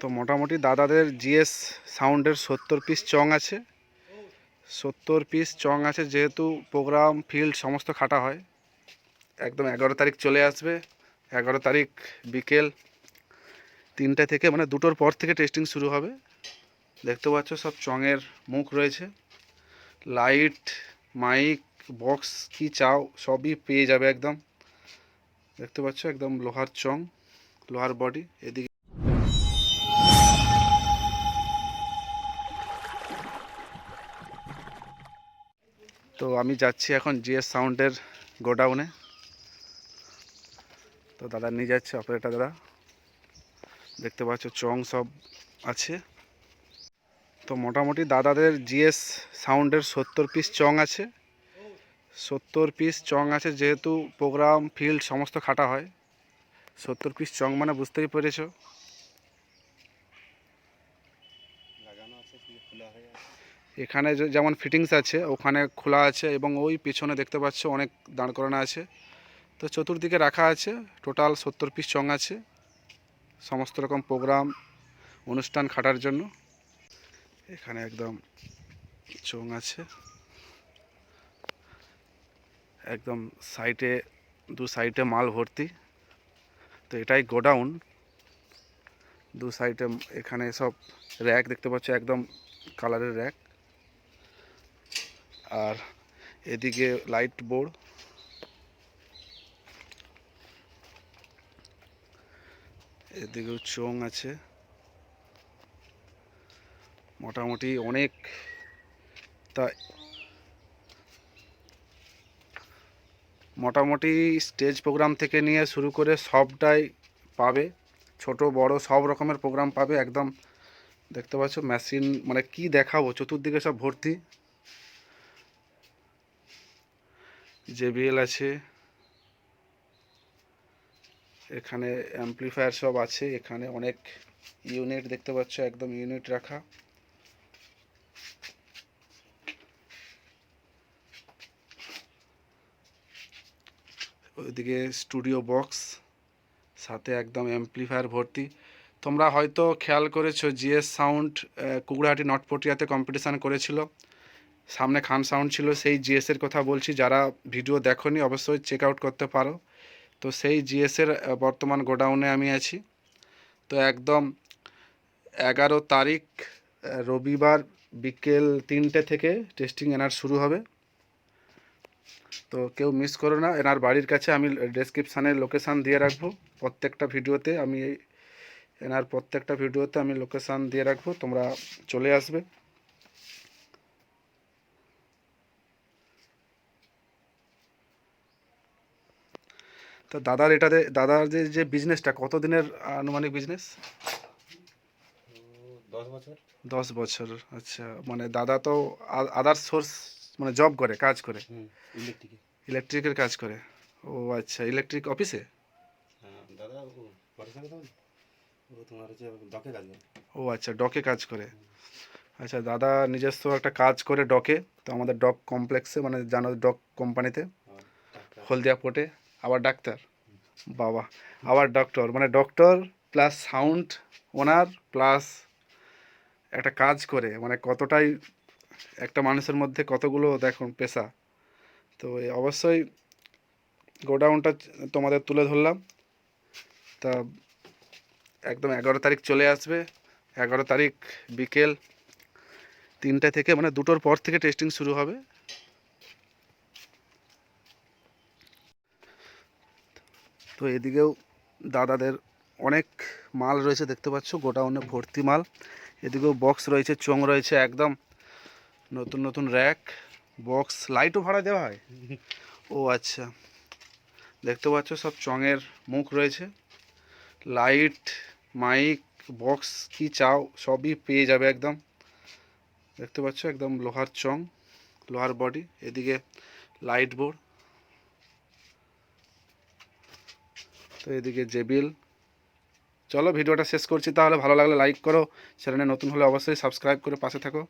তো মোটামুটি দাদাদের জিএস সাউন্ডের সত্তর পিস চং আছে। সত্তর পিস চং আছে যেহেতু প্রোগ্রাম ফিল্ড সমস্ত খাটা হয়। একদম এগারো তারিখ চলে আসবে। এগারো তারিখ বিকেল তিনটে থেকে মানে দুটোর পর থেকে টেস্টিং শুরু হবে। দেখতে পাচ্ছ সব চঙের মুখ রয়েছে। লাইট মাইক বক্স কি চাও সবই পেয়ে যাবে একদম। দেখতে পাচ্ছ একদম লোহার চং, লোহার বডি এদিকে তো আমি যাচ্ছি এখন জিএস সাউন্ডের গোডাউনে। তো দাদা নিয়ে যাচ্ছে অপারেটার দাদা। দেখতে পাচ্ছ চং সব আছে। তো মোটামুটি দাদাদের জিএস সাউন্ডের সত্তর পিস চং আছে। সত্তর পিস চং আছে যেহেতু প্রোগ্রাম ফিল্ড সমস্ত খাটা হয়। সত্তর পিস চং মানে বুঝতেই পেরেছ। এখানে যেমন ফিটিংস আছে, ওখানে খোলা আছে এবং ওই পিছনে দেখতে পাচ্ছ অনেক দাঁড় করানো আছে। তো চতুর্দিকে রাখা আছে টোটাল সত্তর পিস চং আছে। সমস্ত রকম প্রোগ্রাম অনুষ্ঠান খাটার জন্য। এখানে একদম চং আছে। একদম সাইডে দু সাইডে মাল ভর্তি। তো এটাই গোডাউন দু সাইডে এখানে সব র্যাক দেখতে পাচ্ছ, একদম কালারের র্যাক। আর এদিকে লাইট বোর্ড। এদিকেও চোং আছে। মোটামুটি অনেক তা মোটামুটি স্টেজ প্রোগ্রাম থেকে নিয়ে শুরু করে সবটাই পাবে। ছোট, বড় সব রকমের প্রোগ্রাম পাবে একদম দেখতে পাচ্ছ মেশিন মানে কি দেখাবো? চতুর্দিকে সব ভর্তি। জেবিএল আছে। এখানে অ্যাম্পলিফায়ার সব আছে। এখানে অনেক ইউনিট দেখতে পাচ্ছ, একদম ইউনিট রাখা। ওইদিকে স্টুডিও বক্স সাথে একদম অ্যাম্পলিফায়ার ভর্তি। তোমরা হয়তো খেয়াল করেছ, জিএস সাউন্ড কুকুরহাটি, নটপটিয়াতে কম্পিটিশান করেছিল। সামনে খান সাউন্ড ছিল, সেই জিএসের কথা বলছি। যারা ভিডিও দেখোনি, অবশ্যই চেক আউট করতে পারো। তো সেই জিএসের বর্তমান গোডাউনে আমি আছি। তো একদম এগারো তারিখ রবিবার বিকেল তিনটে থেকে টেস্টিং এনার শুরু হবে। তো কেউ মিস করো না, এনার বাড়ির কাছে আমি ডেসক্রিপশানে লোকেশান দিয়ে রাখব। প্রত্যেকটা ভিডিওতে আমি এনার প্রত্যেকটা ভিডিওতে আমি লোকেশান দিয়ে রাখব তোমরা চলে আসবে। তো দাদার এটাতে দাদার যে যে বিজনেসটা কতদিনের আনুমানিক বিজনেস দশ বছর। আচ্ছা মানে দাদা তো আদার সোর্স মানে জব করে কাজ করে? ইলেকট্রিকের কাজ করে। ও আচ্ছা ইলেকট্রিক অফিসে হ্যাঁ দাদা ও পড়াশোনা করতে ও তোমার হচ্ছে ডকে কাজ করে? ও আচ্ছা ডকে কাজ করে। আচ্ছা দাদা নিজস্ব একটা কাজ করে ডকে তো আমাদের ডক কমপ্লেক্সে মানে জানো ডক কোম্পানিতে হলদিয়া পোর্টে আবার ডাক্তার। বাবা আবার ডক্টর মানে doctor plus sound owner plus একটা কাজ করে মানে কতটাই একটা মানুষের মধ্যে কতগুলো দেখুন পেশা। তো অবশ্যই গোডাউনটা তোমাদের তুলে ধরলাম। তা একদম এগারো তারিখ চলে আসবে। এগারো তারিখ বিকেল তিনটে থেকে মানে দুটোর পর থেকে টেস্টিং শুরু হবে। তো এদিকেও দাদাদের অনেক মাল রয়েছে দেখতে পাচ্ছ গোডাউনে ভর্তি মাল। এদিকেও বক্স রয়েছে চোং রয়েছে একদম। নতুন নতুন র্যাক বক্স লাইটও ভাড়া দেওয়া হয়? ও আচ্ছা। দেখতে পাচ্ছ সব চঙের মুখ রয়েছে। লাইট, মাইক, বক্স কি চাও সবই পেয়ে যাবে একদম। দেখতে পাচ্ছ একদম লোহার চং, লোহার বডি, এদিকে লাইট বোর্ড, তো এদিকে জেবিল চলো ভিডিওটা শেষ করছি, তাহলে ভালো লাগলে লাইক করো, চ্যানেলে নতুন হলে অবশ্যই সাবস্ক্রাইব করে পাশে থাকো।